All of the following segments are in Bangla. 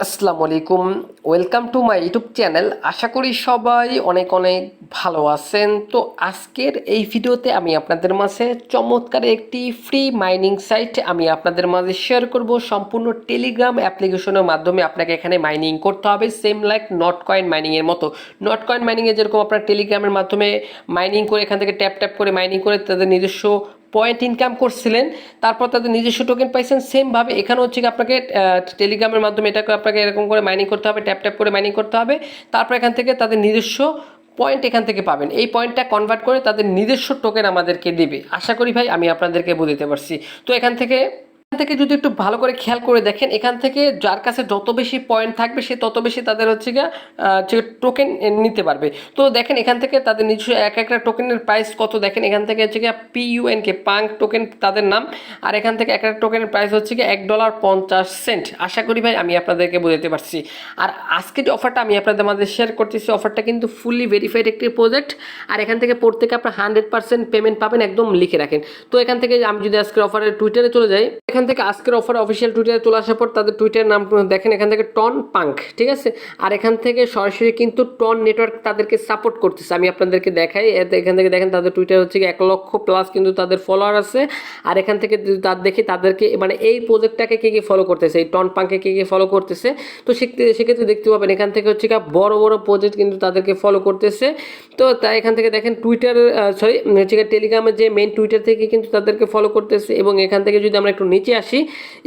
আসসালামু আলাইকুম। Welcome to my YouTube channel আশা করি সবাই অনেক অনেক ভালো আছেন। তো আজকের এই ভিডিওতে আমি আপনাদের মাঝে চমৎকার একটি ফ্রি মাইনিং সাইট আমি আপনাদের মাঝে শেয়ার করব। সম্পূর্ণ টেলিগ্রাম অ্যাপ্লিকেশনের মাধ্যমে আপনাকে এখানে মাইনিং করতে হবে। সেম লাইক নট কয়েন মাইনিংয়ের মতো। নট কয়েন মাইনিংয়ে যেরকম আপনার টেলিগ্রামের মাধ্যমে মাইনিং করে এখান থেকে ট্যাপ ট্যাপ করে মাইনিং করে তাদের নিজস্ব পয়েন্ট ইনকাম করছিলেন, তারপর তাদের নিজস্ব টোকেন পাইছেন সেমভাবে এখানে হচ্ছে আপনাকে টেলিগ্রামের মাধ্যমে এটাকে আপনাকে এরকম করে মাইনিং করতে হবে ট্যাপ ট্যাপ করে মাইনিং করতে হবে, তারপর এখান থেকে তাদের নিজস্ব পয়েন্ট এখান থেকে পাবেন। এই পয়েন্টটা কনভার্ট করে তাদের নিজস্ব টোকেন আমাদেরকে দেবে। আশা করি ভাই, আমি আপনাদেরকে বুঝতে পারছি। তো এখান থেকে থেকে যদি একটু ভালো করে খেয়াল করে দেখেন, এখান থেকে যার কাছে যত বেশি পয়েন্ট থাকবে, সে তত বেশি তাদের হচ্ছে গিয়ে টোকেন নিতে পারবে। তো দেখেন, এখান থেকে তাদের নিজস্ব এক একটা টোকেনের প্রাইস কত? দেখেন, এখান থেকে হচ্ছে গিয়ে পিইউএন কে পাঙ্ক টোকেন তাদের নাম, আর এখান থেকে এক একটা টোকেনের প্রাইস হচ্ছে গিয়ে এক ডলার পঞ্চাশ সেন্ট আশা করি ভাই, আমি আপনাদেরকে বোঝাতে পারছি। আর আজকে যে অফারটা আমি আপনাদের মাঝে শেয়ার করতেছি অফারটা কিন্তু ফুললি ভেরিফাইড একটি প্রজেক্ট আর এখান থেকে প্রত্যেকে আপনার হান্ড্রেড পার্সেন্ট পেমেন্ট পাবেন, একদম লিখে রাখেন। তো এখান থেকে আমি যদি আজকের অফারের টুইটারে চলে যাই, এখান থেকে আজকের অফার অফিসিয়াল টুইটারে চলে আসার পর তাদের টুইটার নাম দেখেন, এখান থেকে টন পাঙ্ক ঠিক আছে? আর এখান থেকে সরাসরি কিন্তু টন নেটওয়ার্ক তাদেরকে সাপোর্ট করতেছে। আমি আপনাদেরকে দেখাই এখান থেকে দেখেন তাদের টুইটার হচ্ছে এক লক্ষ প্লাস কিন্তু তাদের ফলোয়ার আছে। আর এখান থেকে তার দেখি তাদেরকে মানে এই প্রজেক্টটাকে কে কে ফলো করতেছে? এই টন পাঙ্কে কে কে ফলো করতেছে? তো সেক্ষেত্রে দেখতে পাবেন, এখান থেকে হচ্ছে বড় বড় প্রজেক্ট কিন্তু তাদেরকে ফলো করতেছে। তো তাই এখান থেকে দেখেন টুইটার সরি হচ্ছে টেলিগ্রামের যে মেন টুইটার থেকে কিন্তু তাদেরকে ফলো করতেছে। এবং এখান থেকে যদি আমরা একটু নিচে আসি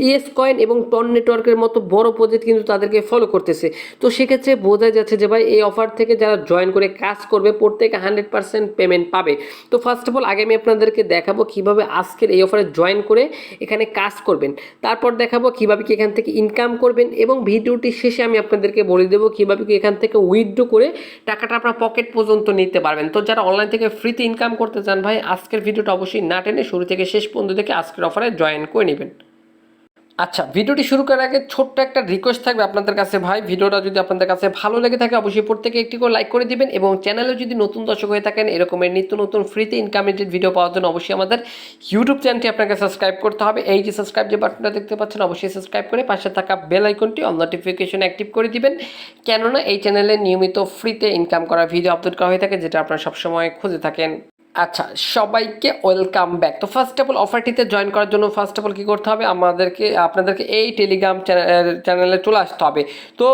ইএস কয়েন এবং টন নেটওয়ার্কের মতো বড় প্রজেক্ট কিন্তু তাদেরকে ফলো করতেছে। তো সেক্ষেত্রে বোঝা যাচ্ছে যে ভাই, এই অফার থেকে যারা জয়েন করে কাজ করবে, প্রত্যেকে হান্ড্রেড পার্সেন্ট পেমেন্ট পাবে। তো ফার্স্ট অফ অল আগে আমি আপনাদেরকে দেখাবো কীভাবে আজকের এই অফারে জয়েন করে এখানে কাজ করবেন। তারপর দেখাবো কীভাবে কি এখান থেকে ইনকাম করবেন এবং ভিডিওটি শেষে আমি আপনাদেরকে বলে দেবো কীভাবে কি এখান থেকে উইথড্র করে টাকাটা আপনার পকেট পর্যন্ত নিতে পারবেন। তো যারা অনলাইন থেকে ফ্রিতে ইনকাম করতে চান ভাই, আজকের ভিডিওটা অবশ্যই না টেনে শুরু থেকে শেষ পর্যন্ত থেকে আজকের অফারে জয়েন করে নেবেন। আচ্ছা ভিডিওটি শুরু করার আগে ছোট্ট একটা রিকোয়েস্ট থাকবে আপনাদের কাছে ভাই। ভিডিওটা যদি আপনাদের কাছে ভালো লেগে থাকে, অবশ্যই প্রত্যেকে একটি করে লাইক করে দিবেন এবং চ্যানেলে যদি নতুন দর্শক হয়ে থাকেন, এরকমের নিত্য নতুন ফ্রিতে ইনকামেটেড ভিডিও পাওয়ার জন্য অবশ্যই আমাদের ইউটিউব চ্যানেলটি আপনাকে সাবস্ক্রাইব করতে হবে। এই যে সাবস্ক্রাইব যে বাটনটা দেখতে পাচ্ছেন, অবশ্যই সাবস্ক্রাইব করে পাশে থাকা বেল আইকনটি অন নোটিফিকেশন অ্যাক্টিভ করে দিবেন। কেননা এই চ্যানেলে নিয়মিত ফ্রিতে ইনকাম করা ভিডিও আপলোড করা হয়ে থাকে, যেটা আপনারা সবসময় খুঁজে থাকেন। আচ্ছা সবাইকে ওয়েলকাম ব্যাক। তো ফার্স্ট অফ অল অফারটিতে জয়েন করার জন্য ফার্স্ট অফ অল কী করতে হবে? আমাদেরকে, আপনাদেরকে এই টেলিগ্রাম চ্যানেলে চলে আসতে হবে। তো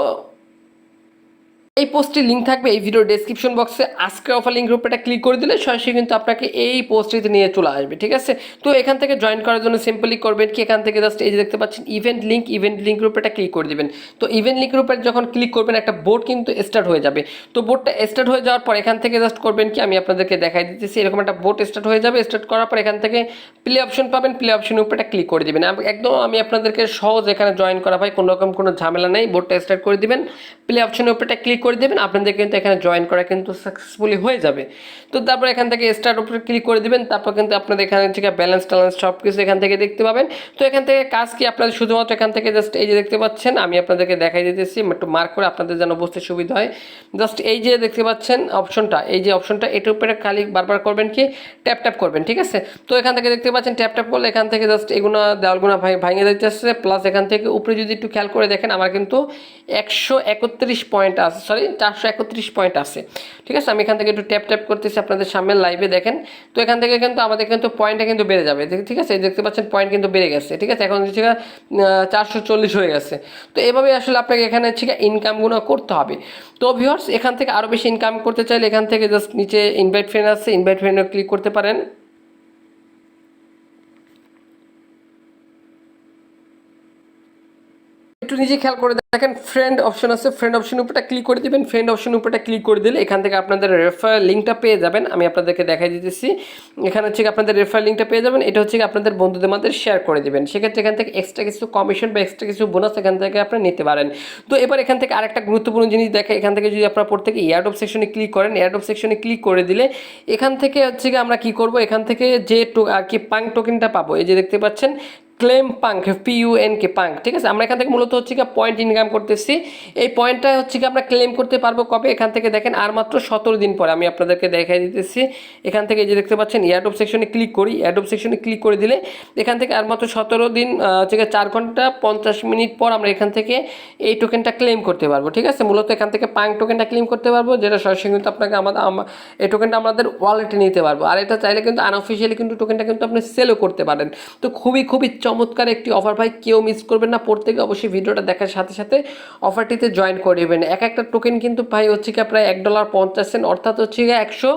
এই পোস্টটির লিঙ্ক থাকবে এই ভিডিও ডেসক্রিপশন বক্সে আজকের অফার লিঙ্ক গ্রুপটা ক্লিক করে দিলে সরাসরি কিন্তু আপনাকে এই পোস্টটিতে নিয়ে চলে আসবে, ঠিক আছে? তো এখান থেকে জয়েন করার জন্য সিম্পলি করবেন কি? এখান থেকে জাস্ট এই যে দেখতে পাচ্ছেন ইভেন্ট লিঙ্ক ইভেন্ট লিঙ্ক গ্রুপটা ক্লিক করে দিবেন। তো ইভেন্ট লিঙ্ক গ্রুপে যখন ক্লিক করবেন, একটা বোর্ড কিন্তু স্টার্ট হয়ে যাবে। তো বোর্ডটা স্টার্ট হয়ে যাওয়ার পর এখান থেকে জাস্ট করবেন কি? আমি আপনাদেরকে দেখাই দিতেছি, এরকম একটা বোর্ড স্টার্ট হয়ে যাবে। স্টার্ট করার পর এখান থেকে প্লে অপশন পাবেন। প্লে অপশনের উপরে ক্লিক করে দিবেন। একদম, আমি আপনাদেরকে সহজ এখানে জয়েন করা ভাই কোনো রকম কোনো ঝামেলা নেই। বোর্ডটা স্টার্ট করে দিবেন। প্লে অপশনের উপরে ক্লিক করে দেবেন আপনাদেরকে কিন্তু এখানে জয়েন করা কিন্তু সাকসেসফুলি হয়ে যাবে। তো তারপর এখান থেকে স্টার্ট উপরে ক্লিক করে দিবেন, তারপর কিন্তু আপনাদের এখানে থেকে ব্যালেন্স ট্যালেন্স সব কিছু এখান থেকে দেখতে পাবেন। তো এখান থেকে কাজ কি আপনাদের শুধুমাত্র এখান থেকে জাস্ট এই যে দেখতে পাচ্ছেন, আমি আপনাদেরকে দেখাই দিতেছি, একটু মার্ক করে আপনাদের যেন বুঝতে সুবিধা হয়। জাস্ট এই যে দেখতে পাচ্ছেন অপশনটা এই যে অপশনটা এটার উপরে খালি বারবার করবেন কি ট্যাপ ট্যাপ করবেন, ঠিক আছে? তো এখান থেকে দেখতে পাচ্ছেন ট্যাপ ট্যাপ করলে এখান থেকে জাস্ট এগুলো দেওয়ালগুলো ভাঙে দিতেছে প্লাস এখান থেকে উপরে যদি একটু খেয়াল করে দেখেন, আমার কিন্তু একশো একত্রিশ পয়েন্ট আছে চারশো একত্রিশ পয়েন্ট আছে। ঠিক আছে, আমি এখান থেকে একটু ট্যাপ ট্যাপ করতেছি আপনাদের সামনে লাইভে দেখেন। তো এখান থেকে কিন্তু আমাদের কিন্তু পয়েন্টটা কিন্তু বেড়ে যাবে। ঠিক আছে দেখতে পাচ্ছেন পয়েন্ট কিন্তু বেড়ে গেছে। ঠিক আছে, এখন হচ্ছে চারশো চল্লিশ হয়ে গেছে। তো এভাবে আসলে আপনাকে এখানে হচ্ছে ইনকামগুলো করতে হবে। তো ভিউয়ার্স এখান থেকে আরও বেশি ইনকাম করতে চাইলে এখান থেকে জাস্ট নিচে ইনভাইট ফ্রেন্ড আছে ইনভাইট ফ্রেন্ডে ক্লিক করতে পারেন। একটু নিজে খেয়াল করে দেখেন ফ্রেন্ড অপশন আছে ফ্রেন্ড অপশন উপরটা ক্লিক করে দিবেন ফ্রেন্ড অপশন উপরটা ক্লিক করে দিলে এখান থেকে আপনাদের রেফার লিঙ্কটা পেয়ে যাবেন। আমি আপনাদেরকে দেখাই দিতেছি। এখানে হচ্ছে আপনাদের রেফার লিঙ্কটা পেয়ে যাবেন, এটা হচ্ছে আপনাদের বন্ধুদের মধ্যে শেয়ার করে দিবেন। সেক্ষেত্রে এখান থেকে এক্সট্রা কিছু কমিশন বা এক্সট্রা কিছু বোনাস এখান থেকে আপনি নিতে পারেন। তো এবার এখান থেকে আরেকটা গুরুত্বপূর্ণ জিনিস দেখে, এখান থেকে যদি আপনার পর থেকে এয়ারডপ সেকশনে ক্লিক করেন এয়ারডপ সেকশনে ক্লিক করে দিলে এখান থেকে হচ্ছে আমরা কি করব? এখান থেকে যে আর কি পাং টোকেনটা পাবো, এই যে দেখতে পাচ্ছেন claim punk P U K punk ঠিক আছে? আমরা এখান থেকে মূলত হচ্ছে কি পয়েন্ট ইনকাম করতেছি। এই পয়েন্টটা হচ্ছে কি আমরা ক্লেম করতে পারব কবে? এখান থেকে দেখেন, আর মাত্র সতেরো দিন পরে আমি আপনাদেরকে দেখাই দিতেছি। এখান থেকে যে দেখতে পাচ্ছেন অ্যাডোব সেকশনে ক্লিক করি। অ্যাডোব সেকশনে ক্লিক করে দিলে এখান থেকে আর মাত্র সতেরো দিন হচ্ছে চার ঘণ্টা পঞ্চাশ মিনিট পর আমরা এখান থেকে এই টোকেনটা ক্লেম করতে পারব, ঠিক আছে? মূলত এখান থেকে পাঙ্ক টোকেনটা ক্লেম করতে পারব, যেটা সরাসরি কিন্তু আপনাকে আমাদের এই টোকেনটা আমাদের ওয়ালেটে নিতে পারব। আর এটা চাইলে কিন্তু আনঅফিসিয়ালি কিন্তু টোকেনটা কিন্তু আপনি সেলও করতে পারেন। তো খুবই খুবই চমৎকার একটি অফার ভাই, কেউ মিস করবেন না। প্রত্যেকে অবশ্যই ভিডিওটা দেখার সাথে সাথে অফারটিতে জয়েন করে নেবেন। এক একটা টোকেন কিন্তু ভাই হচ্ছে কি প্রায় এক ডলার পঞ্চাশ সেন্ট অর্থাৎ হচ্ছে একশো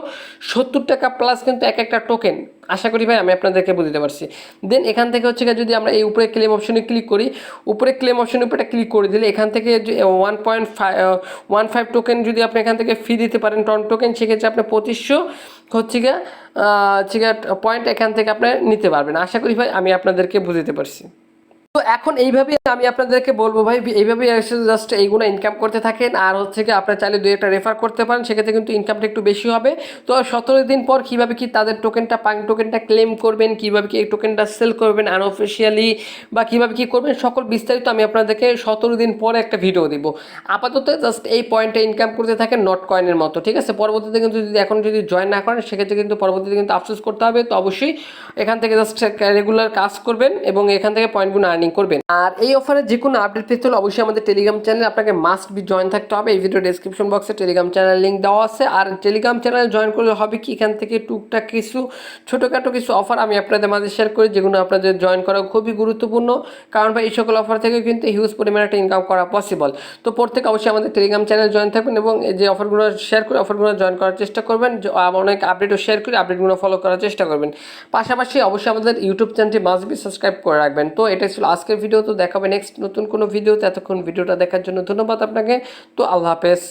সত্তর টাকা প্লাস কিন্তু এক একটা টোকেন আশা করি ভাই আমি আপনাদেরকে বুঝতে পারছি। দেন এখান থেকে হচ্ছে যদি আমরা এই উপরে ক্লেম অপশনে ক্লিক করি, উপরে ক্লেম অপশনের উপরে ক্লিক করে দিলে এখান থেকে one point five one five token যদি আপনি এখান থেকে ফি দিতে পারেন টন টোকেন সেক্ষেত্রে আপনি পঁচিশশো হচ্ছে গিয়ে হচ্ছে পয়েন্ট এখান থেকে আপনি নিতে পারবেন। আশা করি ভাই আমি আপনাদেরকে বুঝতে পারছি। তো এখন এইভাবে আমি আপনাদেরকে বলব ভাই এইভাবে এসে জাস্ট এইগুলো ইনকাম করতে থাকেন। আর হচ্ছে কি আপনার চাইলে দুই একটা রেফার করতে পারেন, সেক্ষেত্রে কিন্তু ইনকামটা একটু বেশি হবে। তো সতেরো দিন পর কীভাবে কি তাদের টোকেনটা পাং টোকেনটা ক্লেম করবেন, কীভাবে কি এই টোকেনটা সেল করবেন আনঅফিসিয়ালি বা কীভাবে কি করবেন, সকল বিস্তারিত আমি আপনাদেরকে সতেরো দিন পরে একটা ভিডিও দিব। আপাতত জাস্ট এই পয়েন্টটা ইনকাম করতে থাকেন নট কয়েনের মতো, ঠিক আছে? পরবর্তীতে কিন্তু যদি এখন যদি জয়েন না করেন, সেক্ষেত্রে কিন্তু পরবর্তীতে কিন্তু আফসোস করতে হবে। তো অবশ্যই এখান থেকে জাস্ট রেগুলার কাজ করবেন এবং এখান থেকে পয়েন্টগুলো আর্নিং করবেন। আর এই অফারে যে কোনো আপডেট পেতে হলে অবশ্যই আমাদের টেলিগ্রাম চ্যানেলে আপনাকে মাস্ট বি জয়েন থাকতে হবে। এই ভিডিও ডেসক্রিপশন বক্সে টেলিগ্রাম চ্যানেল লিঙ্ক দেওয়া আছে। আর টেলিগ্রাম চ্যানেল জয়েন করলে হবে কি? এখান থেকে টুকটাক কিছু, ছোটোখাটো কিছু অফার আমি আপনাদের মাঝে শেয়ার করি, যেগুলো আপনাদের জয়েন করা খুবই গুরুত্বপূর্ণ। কারণ ভাই, এই সকল অফার থেকে কিন্তু হিউজ পরিমাণে একটা ইনকাম করা পসিবল তো প্রত্যেকে অবশ্যই আমাদের টেলিগ্রাম চ্যানেল জয়েন থাকবেন এবং যে অফারগুলো শেয়ার করে অফারগুলো জয়েন করার চেষ্টা করবেন। অনেক আপডেটও শেয়ার করে আপডেটগুলো ফলো করার চেষ্টা করবেন। পাশাপাশি অবশ্যই আমাদের ইউটিউব চ্যানেলটি মাস্ট বি সাবস্ক্রাইব করে রাখবেন। তো এটাই ছিল আজকের ভিডিও তো দেখাবে। নেক্সট নতুন কোনো ভিডিওতে এতক্ষণ ভিডিওটা দেখার জন্য ধন্যবাদ আপনাকে। তো আল্লাহ হাফেজ।